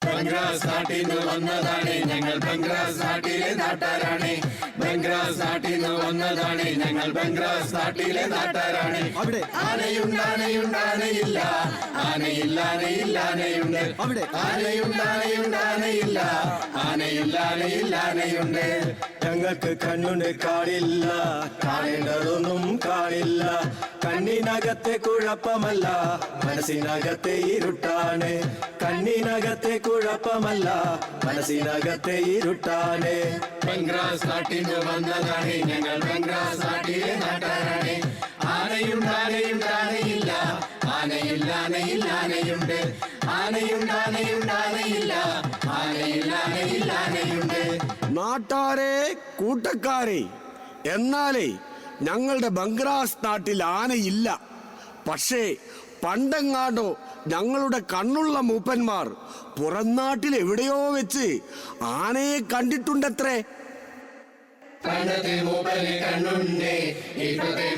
Bye. ബംഗ്രാസ് നാട്ടിൽ നിന്ന് വന്നതാണ്. ഞങ്ങൾ ബംഗ്രാസ് നാട്ടിലെ നാട്ടാരാണ്. ബംഗ്രാസ് നാട്ടിൽ നിന്ന് വന്നതാണ്. ഞങ്ങൾ ബംഗ്രാസ് നാട്ടിലെ നാട്ടാരാണ്. അവിടെ. ആനയുണ്ട് ആനയുണ്ട് ആനയില്ല. ആനയില്ല ആനയില്ല ആനയുണ്ട്. അവിടെ. ആനയുണ്ട് ആനയുണ്ട് ആനയില്ല. ആനയില്ല ആനയില്ല ആനയുണ്ട്. ഞങ്ങൾക്ക് കണ്ണുണ്ട് കാണില്ല. കാണേണ്ടതൊന്നും കാണില്ല. കണ്ണിനകത്തെ കുഴപ്പമല്ല. മനസ്സിനകത്തെ ഇരുട്ടാണ്. കണ്ണിനകത്തെ കുഴപ്പമല്ല. മനസ്സിനകത്തെ ഇരുട്ടാനെ ബംഗ്രാസ് നാട്ടിൽ വന്നതാണ്. ഞങ്ങൾ ബംഗ്രാസ് നാട്ടിലെ നാട്ടാരാണ് ആനയും ആനയും ആനയില്ല. ആനയില്ല ആനയില്ല ആനയുണ്ട്. ആനയുണ്ട് ആനയുണ്ട് ആനയില്ല. ആനയില്ല ആനയില്ല ആനയുണ്ട്. നാട്ടാരെ കൂട്ടക്കാരെ എന്നാലേ ഞങ്ങളുടെ ബംഗ്രാസ് നാട്ടിൽ ആനയില്ല. പക്ഷേ പണ്ടെങ്ങാണ്ടോ ഞങ്ങളുടെ കണ്ണുള്ള മൂപ്പന്മാർ പുറംനാട്ടിൽ എവിടെയോ വെച്ച് ആനയെ കണ്ടിട്ടുണ്ടത്രേ. കണ്ണുണ്ട്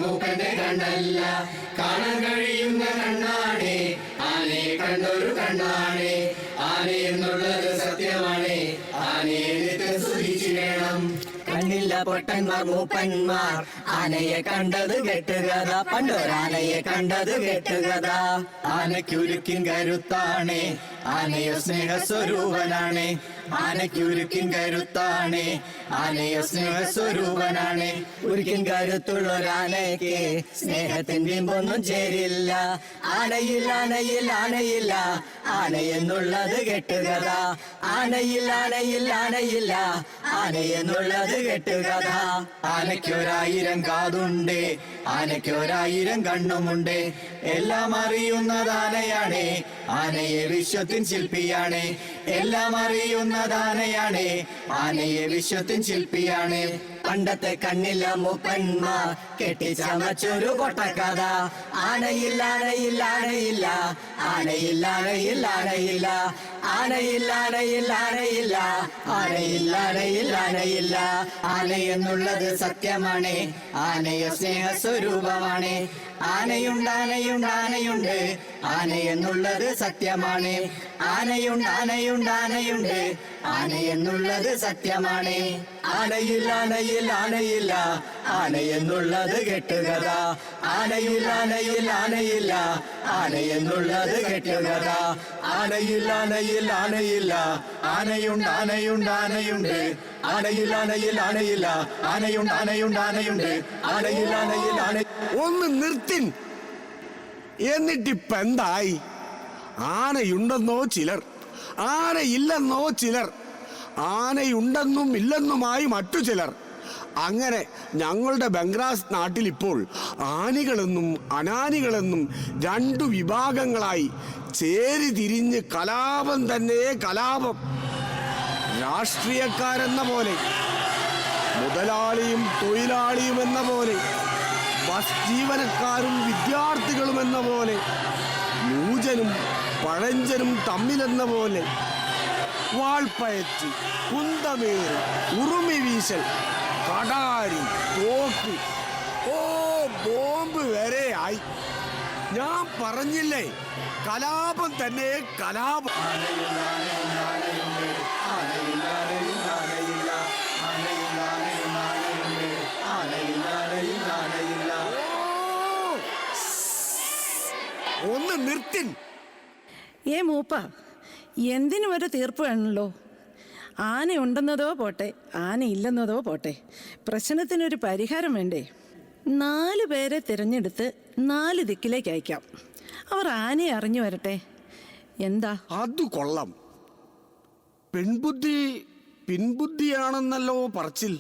മൂപ്പന്റെ കണ്ണല്ല. കണ്ടൊരു സത്യമാണ് ആനയെ കണ്ണില്ല പൊട്ടന്മാർ മൂപ്പന്മാർ. ആനയെ കണ്ടത് കെട്ടുകഥ പണ്ടൊരാനയെ കണ്ടത് കെട്ടുകഥ. ആനയ്ക്കുരുക്കിൻ കരുത്താണ്. ആനയോ സ്നേഹസ്വരൂപനാണ്. ആനയ്ക്കുരുക്കിൻ കരുത്താണ്. ആനയോ സ്നേഹസ്വരൂപനാണ്. ഉരുക്കിൻ കരുത്തുള്ളൊരാനയ്ക്ക് സ്നേഹത്തിന്റെ ഒന്നും ചേരില്ല. ആനയിൽ ആനയിൽ ആനയില്ല. ആന എന്നുള്ളത് കെട്ടുകഥ. ആനയിൽ ആനയിൽ ആനയില്ല. ആന എന്നുള്ളത് കെട്ടുകഥ. ആനയ്ക്കൊരായിരം കാതുണ്ട്. ആനയ്ക്കൊരായിരം കണ്ണുമുണ്ട്. എല്ലാം അറിയുന്നത് ആനയാണ് ആനയെ വിശ്വത്തിൻ ശില്പിയാണ്. എല്ലാം അറിയുന്നത് ആനയാണ് ആനയെ വിശ്വത്തിൻ ശില്പിയാണ്. പണ്ടത്തെ കണ്ണില്ല മൂപ്പന്മാർ കെട്ടിച്ചമച്ചൊരു കൊട്ടക്കഥ. ആനയില്ല ആനയില്ല ആനയില്ല. ആനയില്ല ആനയില്ല ആനയില്ല. ആനയില്ല ആനയില്ല ആനയില്ല ആനയില്ല ആനയില്ല ആനയില്ല ആന എന്നുള്ളത് സത്യമാണ്. സ്നേഹ സ്വരൂപമാണ് ആനയുണ്ട് ആനയുണ്ട് ആനയുണ്ട്. ആന എന്നുള്ളത് സത്യമാണ്. ആനയുണ്ട് ആനയുണ്ട് ആനയുണ്ട്. ആന എന്നുള്ളത് സത്യമാണ്. ആനയില്ല ആനയില്ല ആനയില്ല ആന എന്നുള്ളത് കെട്ടുകഥ. ആനയിൽ ആനയിൽ ആനയില്ല. ആനയെന്നുള്ളത് കെട്ടുകഥ. ആനയിൽ ആനയിൽ ആനയില്ല. ആനയുണ്ട് ആനയുണ്ട് ആനയുണ്ട്. ആനയിൽ ആനയിൽ ആനയില്ല. ആനയുണ്ട് ആനയുണ്ട് ആനയുണ്ട്. ആനയിൽ ആനയിൽ ആന ഒന്ന് നിർത്തിൻ. എന്നിട്ടിപ്പ എന്തായി? ആനയുണ്ടെന്നോ ചിലർ. ആനയില്ലെന്നോ ചിലർ. ആനയുണ്ടെന്നും ഇല്ലെന്നുമായി മറ്റു ചിലർ. അങ്ങനെ ഞങ്ങളുടെ ബംഗ്ലാസ് നാട്ടിൽ ഇപ്പോൾ ആനികളെന്നും അനാനികളെന്നും രണ്ടു വിഭാഗങ്ങളായി ചേരി തിരിഞ്ഞ് കലാപം തന്നെ കലാപം. രാഷ്ട്രീയക്കാരെന്ന പോലെ മുതലാളിയും തൊഴിലാളിയും എന്ന പോലെ ബസ് ജീവനക്കാരും വിദ്യാർത്ഥികളും എന്ന പോലെ നൂജനും പഴഞ്ചനും തമ്മിലെന്ന പോലെ വാൾപ്പയറ്റ് കുന്തമേറ് ഉറുമി വീശൽ കടാരി തോക്ക്. ഓ ബോംബ് വരെ ആയി. ഞാൻ പറഞ്ഞില്ലേ കലാപം തന്നെ കലാപം! ഒന്ന് നിർത്തിൻ. ഏ മൂപ്പ എന്തിനും ഒരു തീർപ്പ് വേണമല്ലോ ആന ഉണ്ടെന്നതോ പോട്ടെ ആന ഇല്ലെന്നതോ പോട്ടെ പ്രശ്നത്തിനൊരു പരിഹാരം വേണ്ടേ? നാല് പേരെ തിരഞ്ഞെടുത്ത് നാല് ദിക്കിലേക്ക് അയക്കാം. അവർ ആനയെ അറിഞ്ഞു വരട്ടെ. എന്താ? അത് കൊള്ളാം. പെൺബുദ്ധി പിൻബുദ്ധിയാണെന്നല്ലോ പറച്ചിൽ.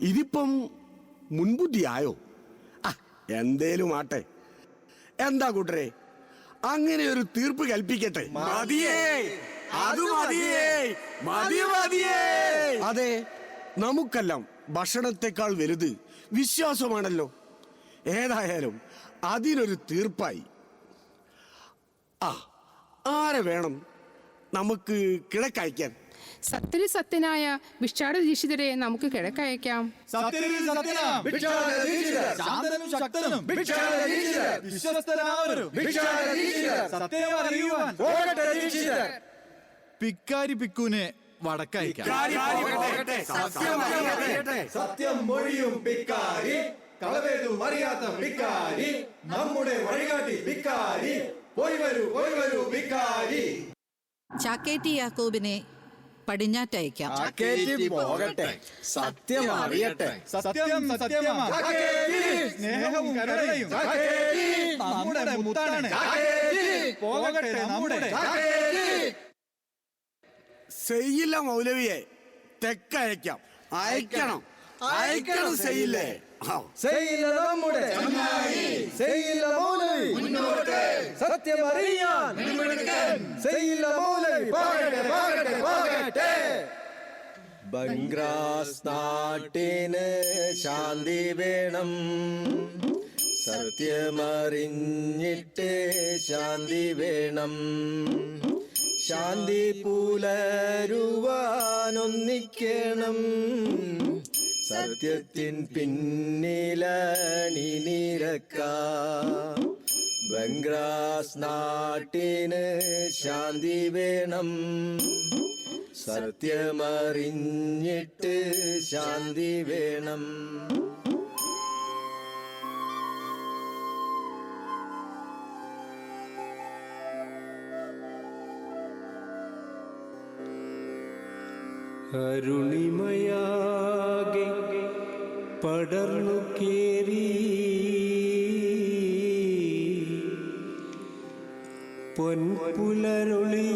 ഇതിപ്പം മുൻബുദ്ധിയായോ? ആ എന്തേലും ആട്ടെ. എന്താ കൂട്ടരെ? അങ്ങനെ ഒരു തീർപ്പ് കൽപ്പിക്കട്ടെ. മതിയേ. അത് മതിയേ. മതി അതെ നമുക്കെല്ലാം ഭക്ഷണത്തെക്കാൾ വലുത് വിശ്വാസമാണല്ലോ. ഏതായാലും അതിനൊരു തീർപ്പായി. ആ ആരെ വേണം നമുക്ക് കിഴക്കയക്കാൻ സത്യന് സത്യനായ വിഷാട ദീക്ഷിതരെ നമുക്ക് കിഴക്കയക്കാം പിക്കാരി പിക്കുവിനെ വടക്കയക്കാം. സത്യം മൊഴിയും പിക്കാരി. കളവേതും അറിയാത്ത പിക്കാരി. നമ്മുടെ വഴികാട്ടി പിക്കാരി. പോയി വരൂ പോയി വരൂ പിക്കാരി. ചാക്കേറ്റി യാക്കോബിനെ പടിഞ്ഞാറ്റയക്കാം. പോകട്ടെ. സത്യം അറിയട്ടെ. സത്യം സ്നേഹവും കരുണയും. നമ്മുടെ മുത്താണ്. പോകട്ടെ നമ്മുടെ ചെയ്യില്ല മൗലവിയെ. തെക്കയക്കാം. അയക്കണം. അയക്കണം ചെയ്യില്ലേ? ചെയ്യില്ല നമ്മുടെ. ചെയ്യില്ല മൗലവി. സത്യം അറിയാൻ ചെയ്യില്ല മൗലവി. പോകട്ടെ പോകട്ടെ പോകട്ടെ. ബംഗ്രാസ് നാട്ടിന് ശാന്തി വേണം. സത്യമറിഞ്ഞിട്ട് ശാന്തി വേണം. ശാന്തി പുലരുവാനൊന്നിക്കണം. സത്യത്തിൻ പിന്നിലണി നിരക്ക. ബംഗ്രാസ് നാട്ടിന് ശാന്തി വേണം. സത്യമറിഞ്ഞിട്ട് ശാന്തി വേണം. അരുണിമയാകെ പടർന്നു കേറി. പൊൻപുലരൊളിയിൽ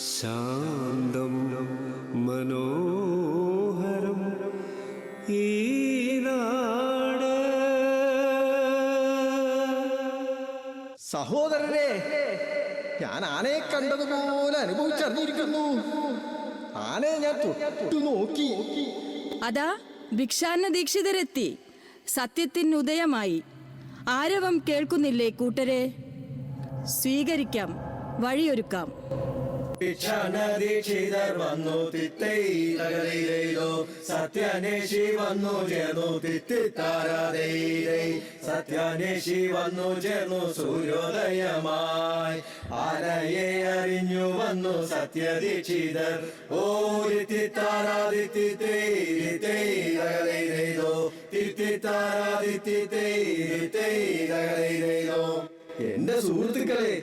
ശാന്തം മനോഹരം ഈ നാട്. സഹോദരരെ ഞാൻ ആനയെ കണ്ടതുപോലെ അനുഭവിച്ചറിഞ്ഞിരിക്കുന്നു. ആനയെ ഞാൻ തൊട്ടു നോക്കി. അതാ ഭിക്ഷാന്ന ദീക്ഷിതരെത്തി. സത്യത്തിന് ഉദയമായി. ആരവം കേൾക്കുന്നില്ലേ കൂട്ടരെ? സ്വീകരിക്കാം വഴിയൊരുക്കാം. ഭിക്ഷാനദീക്ഷിതർ വന്നു തിത്തൈതോ സത്യാനേഷി വന്നു ചേർന്നു തിത്തിത്താരാതൈ സത്യാനേഷി വന്നു ചേർന്നു സൂര്യോദയമായി. ആനയെ അറിഞ്ഞു വന്നു സത്യദീക്ഷിതർ. ഓ തിത്തിത്താരാദിത്തിത്തൈതോ തിത്തിത്താരാദിത്തിത്തൈതോ എന്റെ സുഹൃത്തുക്കളെ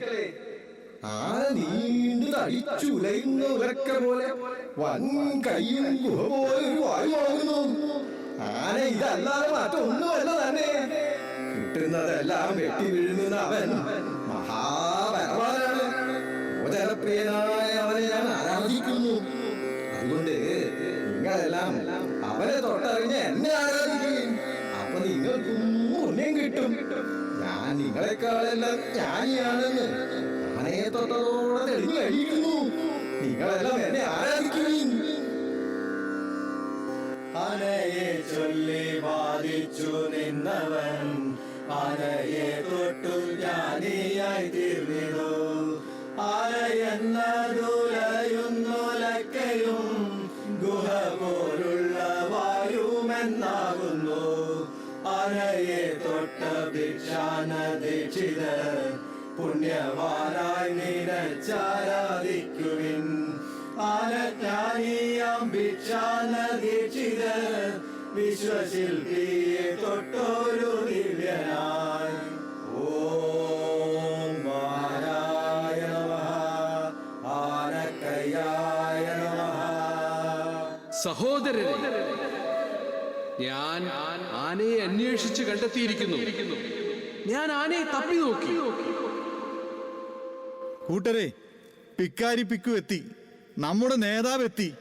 ആന നീണ്ടു തടിച്ചുലയുന്ന ഉലക്ക പോലെ വൻ കയ്യും ഗുഹ പോലെ ഒരു വായുവാകുന്നു ആന ഇതല്ലാതെ മറ്റൊന്നുമല്ല തന്നെ. കിട്ടുന്നതെല്ലാം വെട്ടി വീഴുന്ന അവൻ മഹാപരവാനാണ്. ഭോജനപ്രിയനായ അവനെ ഞാൻ ആരാധിക്കുന്നു. അതുകൊണ്ട് നിങ്ങളെല്ലാം അവനെ തൊട്ടറിഞ്ഞ് എന്നെ ആരാധിക്കുകയും അപ്പൊ നിങ്ങൾക്കും പുണ്യം കിട്ടും. ഞാൻ നിങ്ങളെക്കാളെല്ലാം ജ്ഞാനിയാണെന്ന് അവനെ തൊട്ടതോടെ തെളിഞ്ഞു കഴിയുന്നു എന്നെ ആരാധിക്കുകയും ആനയെ ചൊല്ലി വാദിച്ചു നിന്നവൻ. ആനയെ തൊട്ടു ജ്ഞാനിയായി തീർന്നിടൂ ആന എന്നതുലയുന്നൊലക്കയും ഗുഹ പോലുള്ള വായുമെന്നാകുന്നു. ആനയെ തൊട്ട ഭിക്ഷാന ദീക്ഷിതർ പുണ്യവാനായി ഭിക്ഷാ ദീക്ഷിതർ വിശ്വശില്പിയെ തൊട്ടൊരു ദിവ്യനാൻ ഓം ബാലായ നമഃ ഞാൻ ആനയെ അന്വേഷിച്ച് കണ്ടെത്തിയിരിക്കുന്നു. ഞാൻ ആനയെ തപ്പി നോക്കി. കൂട്ടരെ പിക്കാരി പിക്കു എത്തി. നമ്മുടെ നേതാവ് എത്തി.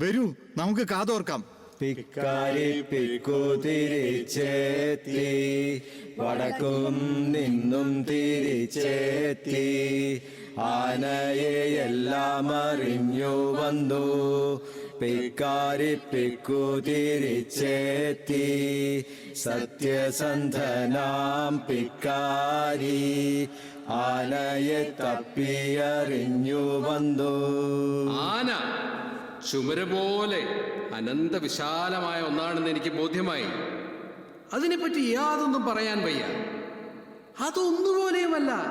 വരൂ നമുക്ക് കാതോർക്കാം. പിക്കാരി പിക്കു തിരിച്ചെത്തി. വടക്കും നിന്നും തിരിച്ചെത്തി. ആനയെ എല്ലാം അറിഞ്ഞു വന്നു. പിക്കാരി പിക്കു തിരിച്ചെത്തി. സത്യസന്ധനാം പിക്കാരി. ആനയെ തപ്പിയറിഞ്ഞു വന്നു. ആന ചുമര പോലെ അനന്ത വിശാലമായ ഒന്നാണെന്ന് എനിക്ക് ബോധ്യമായി. അതിനെപ്പറ്റി യാതൊന്നും പറയാൻ വയ്യ. അതൊന്നുപോലെയുമല്ല.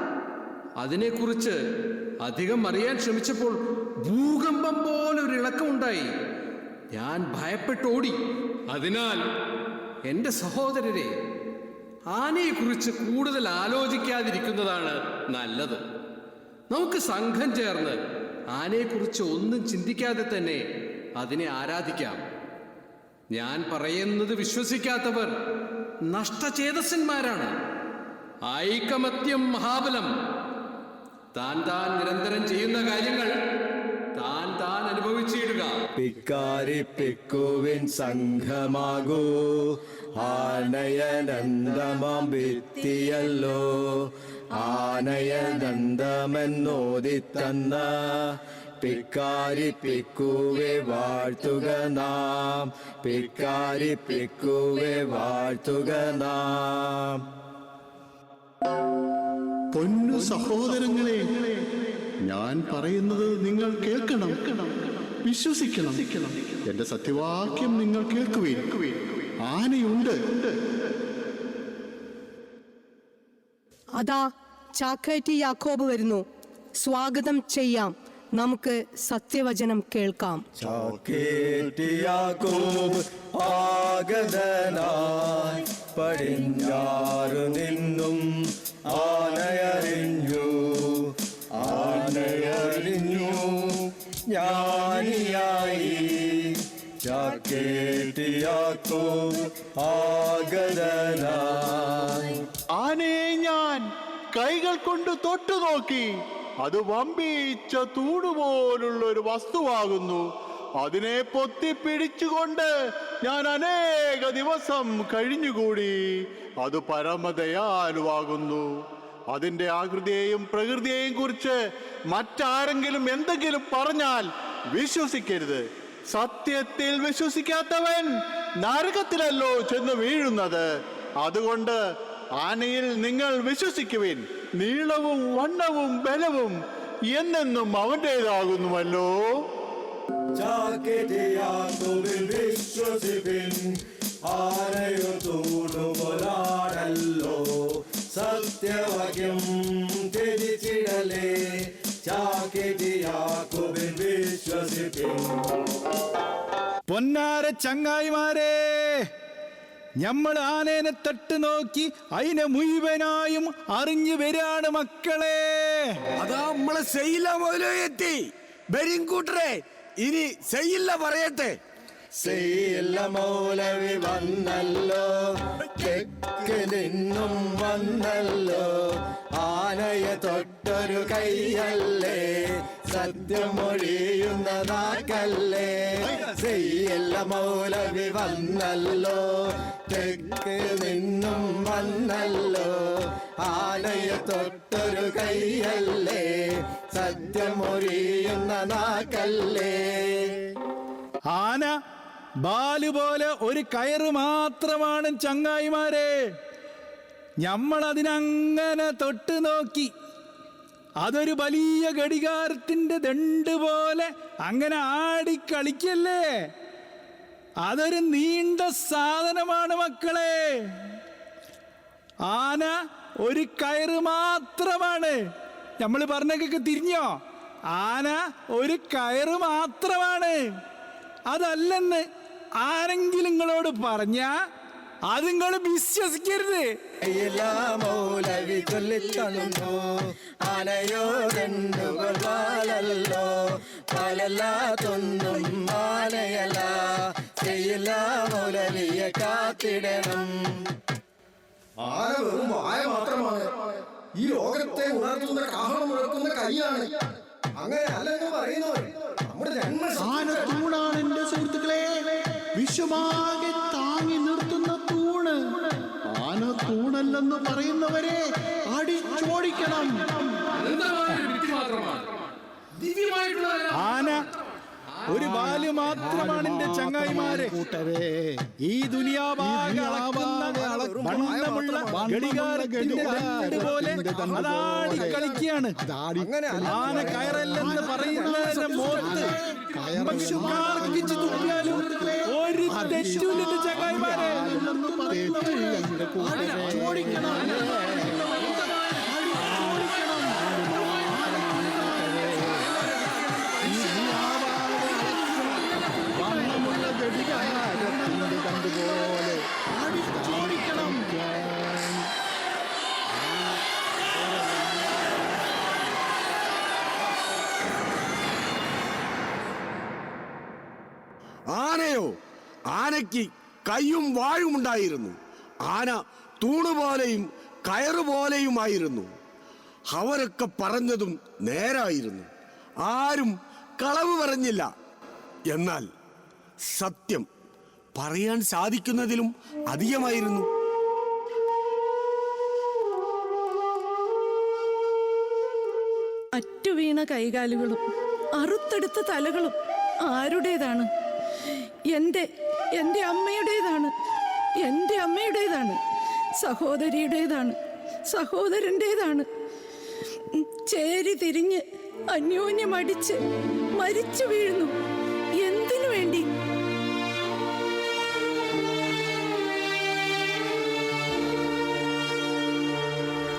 അതിനെക്കുറിച്ച് അധികം അറിയാൻ ശ്രമിച്ചപ്പോൾ ഭൂകമ്പം പോലെ ഒരു ഇളക്കമുണ്ടായി. ഞാൻ ഭയപ്പെട്ടോടി. അതിനാൽ എന്റെ സഹോദരരെ ആനയെക്കുറിച്ച് കൂടുതൽ ആലോചിക്കാതിരിക്കുന്നതാണ് നല്ലത്. നമുക്ക് സംഘം ചേർന്ന് ആനയെക്കുറിച്ച് ഒന്നും ചിന്തിക്കാതെ തന്നെ അതിനെ ആരാധിക്കാം. ഞാൻ പറയുന്നത് വിശ്വസിക്കാത്തവർ നഷ്ടചേതസന്മാരാണ് ഐകമത്യം മഹാബലം. താൻ താൻ നിരന്തരം ചെയ്യുന്ന കാര്യങ്ങൾ താൻ താൻ അനുഭവിച്ചിടുക. പിക്കാരി പിക്കുവിൻ സംഘമാകൂ. ആനയനന്ദമാം ഭിത്തിയല്ലോ. ആനയനന്ദമെന്നോദിത്തന്ന പിക്കാരി പിക്കുവെ വാഴ്ത്തുക നാം. പിക്കാരി പിക്കുവെ വാഴ്ത്തുക നാം. പൊന്നു സഹോദരങ്ങളെ ഞാൻ പറയുന്നത് നിങ്ങൾ കേൾക്കണം. വിശ്വസിക്കണം. എന്റെ സത്യവാക്യം നിങ്ങൾ കേൾക്കുവേൻ. ആനയുണ്ട്. അതാ ചാക്കേറ്റി യാക്കോബ് വരുന്നു. സ്വാഗതം ചെയ്യാം. നമുക്ക് സത്യവചനം കേൾക്കാം. ചാക്കേറ്റിയാക്കോബ് ആഗതനായി പടിഞ്ഞാറു നിന്നും ആനയറിഞ്ഞു. ആനയറിഞ്ഞു ജ്ഞാനിയായി ചാക്കേട്ടിയാക്കോ ആഗതനായി. ആനയെ ഞാൻ കൈകൾ കൊണ്ട് തൊട്ടു നോക്കി. അത് വമ്പിച്ച തൂണുപോലുള്ള ഒരു വസ്തുവാകുന്നു. അതിനെ പൊത്തി പിടിച്ചുകൊണ്ട് ഞാൻ അനേക ദിവസം കഴിഞ്ഞുകൂടി. അത് പരമദയാലുവാകുന്നു. അതിന്റെ ആകൃതിയെയും പ്രകൃതിയെയും കുറിച്ച് മറ്റാരെങ്കിലും എന്തെങ്കിലും പറഞ്ഞാൽ വിശ്വസിക്കരുത്. സത്യത്തിൽ വിശ്വസിക്കാത്തവൻ നരകത്തിലല്ലോ ചെന്ന് വീഴുന്നത്. അതുകൊണ്ട് ആനയിൽ നിങ്ങൾ വിശ്വസിക്കുവിൻ. നീളവും വണ്ണവും ബലവും എന്നെന്നും അവന്റേതാകുന്നുവല്ലോ ആനയോ സത്യവാക്യം ത്യജിച്ചിടലേ ചാക്കേറ്റിയാക്കോബിൽ വിശ്വസിപ്പിൻ പൊന്നാര ചങ്ങായിമാരെ നമ്മൾ ആനേനെ തട്ട് നോക്കി അതിനെ മുഴുവനായും അറിഞ്ഞു വരാണ് മക്കളെ. അതാ നമ്മളെ സെയില മുതലോ എത്തി. വരും കൂട്ടരെ ഇനി സെയില്ല പറയട്ടെ. സെയ്യല്ല മൗലവി വന്നല്ലോ നിന്നും വന്നല്ലോ. ആനയ തൊട്ടൊരു കൈയല്ലേ. സത്യമൊഴിയുന്നതാക്കല്ലേ ചെയ്യല്ല മൗലവി വന്നല്ലോ. തെക്ക് നിന്നും വന്നല്ലോ. ആനയ തൊട്ടൊരു കൈയല്ലേ. സത്യമൊഴിയുന്നതാക്കല്ലേ ആന ബാൽ പോലെ ഒരു കയറ് മാത്രമാണ് ചങ്ങായിമാരെ. നമ്മൾ അതിനങ്ങനെ തൊട്ട് നോക്കി. അതൊരു വലിയ ഘടികാരത്തിന്റെ ദണ്ട് പോലെ അങ്ങനെ ആടിക്കളിക്കല്ലേ? അതൊരു നീണ്ട സാധനമാണ് മക്കളെ. ആന ഒരു കയറ് മാത്രമാണ്. നമ്മൾ പറഞ്ഞൊക്കെ തിരിഞ്ഞോ? ആന ഒരു കയറ് മാത്രമാണ്. അതല്ലെന്ന് ആരെങ്കിലും നിങ്ങളോട് പറഞ്ഞ അത് നിങ്ങൾ വിശ്വസിക്കരുത്. എല്ലാ മൗലവി ചൊല്ലിത്തന്നു ആനയോ രണ്ടുകൾ പാലല്ലോ. പാലല്ലാത്തൊന്നും ആനയല്ല. ചെയ്യില്ല മൗലവിയെ കാത്തിടണം. ആന വെറും വായ മാത്രമാണ്. ഈ ലോകത്തെ ഉണർത്തുന്ന കാഹളം ഉണർത്തുന്ന കൈയാണ്. അങ്ങനെ അല്ലെന്ന് പറയുന്നവർ നമ്മുടെ ജന്മ ആന തൂണാണ് എന്റെ വിശ്വമാകെ താങ്ങി നിർത്തുന്ന തൂണ്. ആന തൂണല്ലെന്ന് പറയുന്നവരെ അടിച്ചോടിക്കണം. ആന ഒരു ബാൽ മാത്രമാണ് എന്റെ ചങ്ങായിമാരെ. ഈ ദുനിയാവാകെ അതാടി കളിക്കുകയാണ്. ആന കയറല്ലെന്ന് മോത്ത് ഒരു തെറ്റുമില്ല ചങ്ങായിമാരെ. ആനയ്ക്ക് കയ്യും വാഴും ഉണ്ടായിരുന്നു. ആന തൂണുപോലെയും കയറുപോലെയുമായിരുന്നു. അവരൊക്കെ പറഞ്ഞതും നേരായിരുന്നു. ആരും കളവ് പറഞ്ഞില്ല. എന്നാൽ സത്യം പറയാൻ സാധിക്കുന്നതിലും അധികമായിരുന്നു. അറ്റുവീണ കൈകാലുകളും അറുത്തെടുത്ത തലകളും ആരുടേതാണ്? എന്റെ എന്റെ അമ്മയുടേതാണ്. എന്റെ അമ്മയുടേതാണ്. സഹോദരിയുടേതാണ്. സഹോദരന്റേതാണ് ചേരി തിരിഞ്ഞ് അന്യോന്യമടിച്ച് മരിച്ചു വീഴുന്നു. എന്തിനു വേണ്ടി?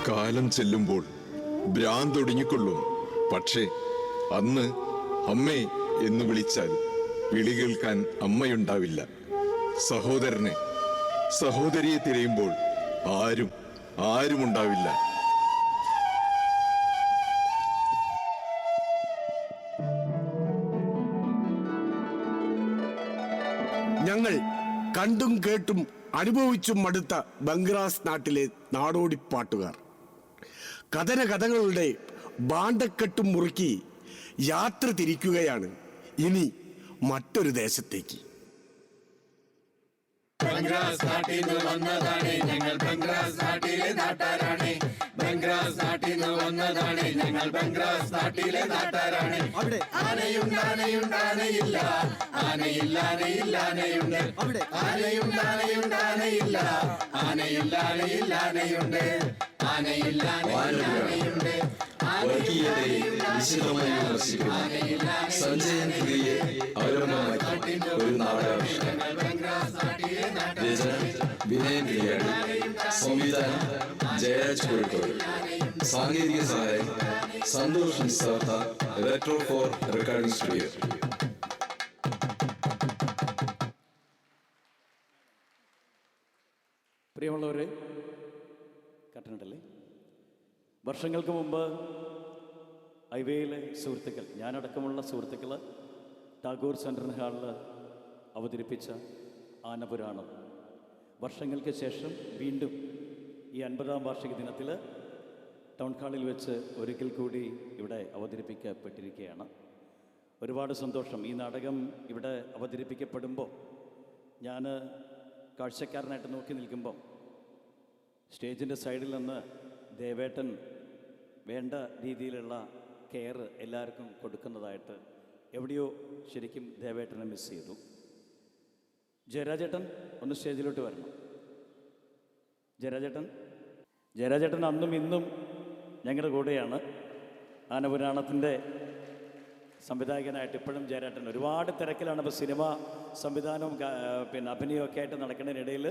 കാലം ചെല്ലുമ്പോൾ ഭ്രാന്തൊടിഞ്ഞിക്കൊള്ളും പക്ഷേ അന്ന് അമ്മേ എന്ന് വിളിച്ചാൽ വിളി കേൾക്കാൻ അമ്മയുണ്ടാവില്ല. സഹോദരനെ സഹോദരിയെ തിരയുമ്പോൾ ആരും ആരുമുണ്ടാവില്ല ഞങ്ങൾ കണ്ടും കേട്ടും അനുഭവിച്ചും മടുത്ത ബംഗ്രാസ് നാട്ടിലെ നാടോടിപ്പാട്ടുകാർ. കഥന കഥകളുടെ ബാണ്ടക്കെട്ടും മുറുക്കി യാത്ര തിരിക്കുകയാണ് ഇനി മറ്റൊരു ദേശത്തേക്ക്. ബംഗ്രാസ് നിന്ന് വന്നതാണ് ഞങ്ങൾ ബംഗ്രാസ് നാട്ടിലെ നാട്ടാരാണ്. ബംഗ്രാസ് നാട്ടിലെ നാട്ടാരാണ്. അവിടെ. ആനയുണ്ട് ആനയുണ്ട് ആനയില്ല. ആനയില്ല ആനയില്ല ആനയുണ്ട്. അവിടെ. ആനയുണ്ട് ആനയുണ്ട് ആനയില്ല. ആനയില്ല ആനയില്ല ആനയുണ്ട്. ആനയില്ല ആനയുണ്ട്. വർഗീയതയെ വിശദമായി വിമർശിക്കുന്ന. സഞ്ജയൻ പുരിയെ അവലംബമാക്കി ഒരു നാടകാവിഷ്കാരം രചന വിനയൻ കിളിയാടി സംവിധാനം ജയരാജ് കോഴിക്കോട് സാങ്കേതിക സഹായം സന്തോഷ് നിസ്സാർത്ത റെട്രോ ഫോർ റെക്കോർഡിംഗ് സ്റ്റുഡിയോ പ്രിയമുള്ളവരെ കട്ടനട്ടല്ലേ? വർഷങ്ങൾക്ക് മുമ്പ് ഹൈവേയിലെ സുഹൃത്തുക്കൾ ഞാനടക്കമുള്ള സുഹൃത്തുക്കൾ ടാഗോർ സെൻട്രൽ ഹാളിൽ അവതരിപ്പിച്ച ആനപുരാണം വർഷങ്ങൾക്ക് ശേഷം വീണ്ടും ഈ അൻപതാം വാർഷിക ദിനത്തിൽ ടൗൺ ഹാളിൽ വെച്ച് ഒരിക്കൽ കൂടി ഇവിടെ അവതരിപ്പിക്കപ്പെട്ടിരിക്കുകയാണ്. ഒരുപാട് സന്തോഷം. ഈ നാടകം ഇവിടെ അവതരിപ്പിക്കപ്പെടുമ്പോൾ ഞാൻ കാഴ്ചക്കാരനായിട്ട് നോക്കി നിൽക്കുമ്പോൾ സ്റ്റേജിന്റെ സൈഡിൽ നിന്ന് ദേവേട്ടൻ വേണ്ട രീതിയിലുള്ള കെയർ എല്ലാവർക്കും കൊടുക്കുന്നതായിട്ട് എവിടെയോ ശരിക്കും ദേവേട്ടനെ മിസ് ചെയ്തു. ജയരാജേട്ടൻ ഒന്ന് സ്റ്റേജിലോട്ട് വരണം. ജയരാജേട്ടൻ? ജയരാജേട്ടൻ അന്നും ഇന്നും ഞങ്ങളുടെ കൂടെയാണ് ആനപുരാണത്തിന്റെ സംവിധായകനായിട്ട് ഇപ്പോഴും ജയരാട്ടൻ ഒരുപാട് തിരക്കിലാണ് ഇപ്പോൾ സിനിമ സംവിധാനവും പിന്നെ അഭിനയവും ഒക്കെ ആയിട്ട് നടക്കുന്നതിനിടയിൽ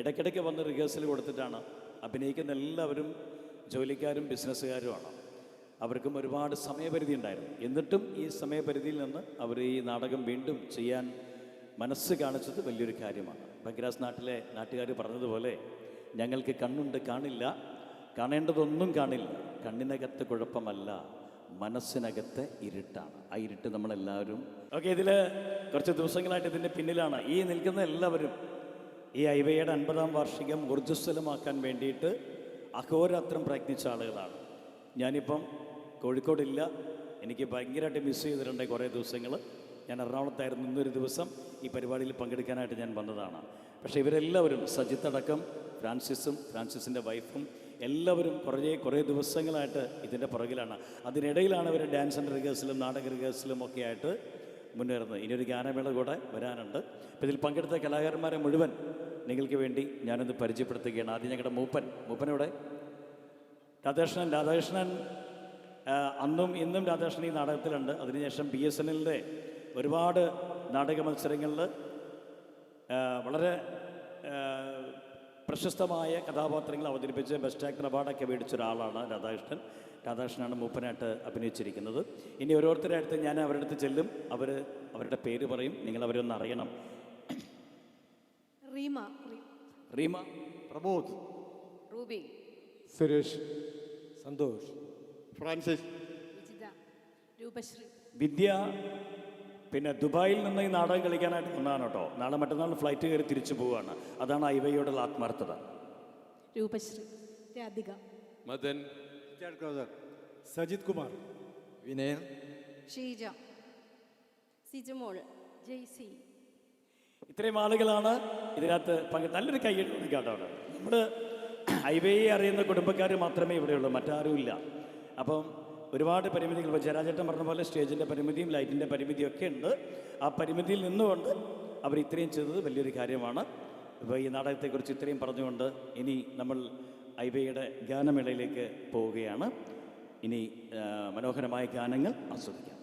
ഇടയ്ക്കിടയ്ക്ക് വന്ന് റിഹേഴ്സൽ കൊടുത്തിട്ടാണ് അഭിനയിക്കുന്ന എല്ലാവരും ജോലിക്കാരും ബിസിനസ്സുകാരുമാണ് അവർക്കും ഒരുപാട് സമയപരിധി ഉണ്ടായിരുന്നു. എന്നിട്ടും ഈ സമയപരിധിയിൽ നിന്ന് അവർ ഈ നാടകം വീണ്ടും ചെയ്യാൻ മനസ്സ് കാണിച്ചത് വലിയൊരു കാര്യമാണ്. ബംഗ്രാസ് നാട്ടിലെ നാട്ടുകാർ പറഞ്ഞതുപോലെ ഞങ്ങൾക്ക് കണ്ണുണ്ട് കാണില്ല. കാണേണ്ടതൊന്നും കാണില്ല. കണ്ണിനകത്ത് കുഴപ്പമല്ല മനസ്സിനകത്തെ ഇരുട്ടാണ്. ആ ഇരുട്ട് നമ്മളെല്ലാവരും ഓക്കെ ഇതിൽ കുറച്ച് ദിവസങ്ങളായിട്ട് ഇതിന്റെ പിന്നിലാണ്. ഈ നിൽക്കുന്ന എല്ലാവരും ഈ ഐവയുടെ അൻപതാം വാർഷികം ഊർജസ്വലമാക്കാൻ വേണ്ടിയിട്ട് അഹോരാത്രം പ്രയത്നിച്ച ആളുകളാണ്. ഞാനിപ്പം കോഴിക്കോടില്ല. എനിക്ക് ഭയങ്കരമായിട്ട് മിസ് ചെയ്തിട്ടുണ്ട് കുറേ ദിവസങ്ങൾ ഞാൻ എറണാകുളത്തായിരുന്നു ഇന്നൊരു ദിവസം. ഈ പരിപാടിയിൽ പങ്കെടുക്കാനായിട്ട് ഞാൻ വന്നതാണ്. പക്ഷേ ഇവരെല്ലാവരും സജിത്തടക്കം ഫ്രാൻസിസും ഫ്രാൻസിസിന്റെ വൈഫും എല്ലാവരും കുറേ കുറേ ദിവസങ്ങളായിട്ട് ഇതിന്റെ പുറകിലാണ്. അതിനിടയിലാണ് അവർ ഡാൻസ് ആൻഡ് റിഹേഴ്സലും നാടക റിഹേഴ്സലും ഒക്കെ ആയിട്ട് മുന്നേറുന്നത്. ഇനിയൊരു ഗാനമേള കൂടെ വരാനുണ്ട്. അപ്പോൾ ഇതിൽ പങ്കെടുത്ത കലാകാരന്മാരെ മുഴുവൻ നിങ്ങൾക്ക് വേണ്ടി ഞാനൊന്ന് പരിചയപ്പെടുത്തുകയാണ്. ആദ്യം ഞങ്ങളുടെ മൂപ്പൻ. മൂപ്പനവിടെ? രാധാകൃഷ്ണൻ. രാധാകൃഷ്ണൻ അന്നും ഇന്നും രാധാകൃഷ്ണൻ ഈ നാടകത്തിലുണ്ട്. അതിനുശേഷം ബി എസ് എൻ എല്ലിന്റെ ഒരുപാട് നാടക മത്സരങ്ങളിൽ വളരെ പ്രശസ്തമായ കഥാപാത്രങ്ങൾ അവതരിപ്പിച്ച് ബെസ്റ്റ് ആക്ടർ അവാർഡൊക്കെ മേടിച്ച ഒരാളാണ് രാധാകൃഷ്ണൻ. രാധാകൃഷ്ണനാണ് മൂപ്പനായിട്ട് അഭിനയിച്ചിരിക്കുന്നത്. ഇനി ഓരോരുത്തരുടെ അടുത്ത് ഞാൻ അവരുടെ അടുത്ത് ചെല്ലും. അവർ അവരുടെ പേര് പറയും. നിങ്ങൾ അവരെ ഒന്ന് അറിയണം. റീമ. റീമ. പ്രബോധ് റൂബി. സുരേഷ്. സന്തോഷ്. ഫ്രാൻസിസ്. രൂപശ്രീ. വിദ്യ. പിന്നെ ദുബായിൽ നിന്ന് ഈ നാടകം കളിക്കാനായിട്ട് വന്നതാണ് കേട്ടോ. നാളെ മറ്റന്നാൾ ഫ്ലൈറ്റ് കയറി തിരിച്ചു പോവുകയാണ്. അതാണ് ഐവയോടുള്ള ആത്മാർത്ഥത. രൂപശ്രീ രാധിക. മദൻ. സജിത് കുമാർ. വിനയൻ. ഷീജ. സിജുമോൾ ജെയ്സി ഇത്രയും ആളുകളാണ് ഇതിനകത്ത് പങ്കെ നല്ലൊരു കൈ കൊടുക്കാട്ടോ അവിടെ. നമ്മൾ ഹൈവേയെ അറിയുന്ന കുടുംബക്കാർ മാത്രമേ ഇവിടെയുള്ളൂ. മറ്റാരും ഇല്ല അപ്പം ഒരുപാട് പരിമിതികൾ. ഇപ്പോൾ ജരാചേട്ടൻ പറഞ്ഞ പോലെ സ്റ്റേജിന്റെ പരിമിതിയും ലൈറ്റിന്റെ പരിമിതിയും ഒക്കെ ഉണ്ട്. ആ പരിമിതിയിൽ നിന്നുകൊണ്ട് അവർ ഇത്രയും ചെയ്തത് വലിയൊരു കാര്യമാണ്. ഇപ്പോൾ ഈ നാടകത്തെക്കുറിച്ച് ഇത്രയും പറഞ്ഞുകൊണ്ട് ഇനി നമ്മൾ ഐബയുടെ ഗാനമേളയിലേക്ക് പോവുകയാണ്. ഇനി മനോഹരമായ ഗാനങ്ങൾ ആസ്വദിക്കാം.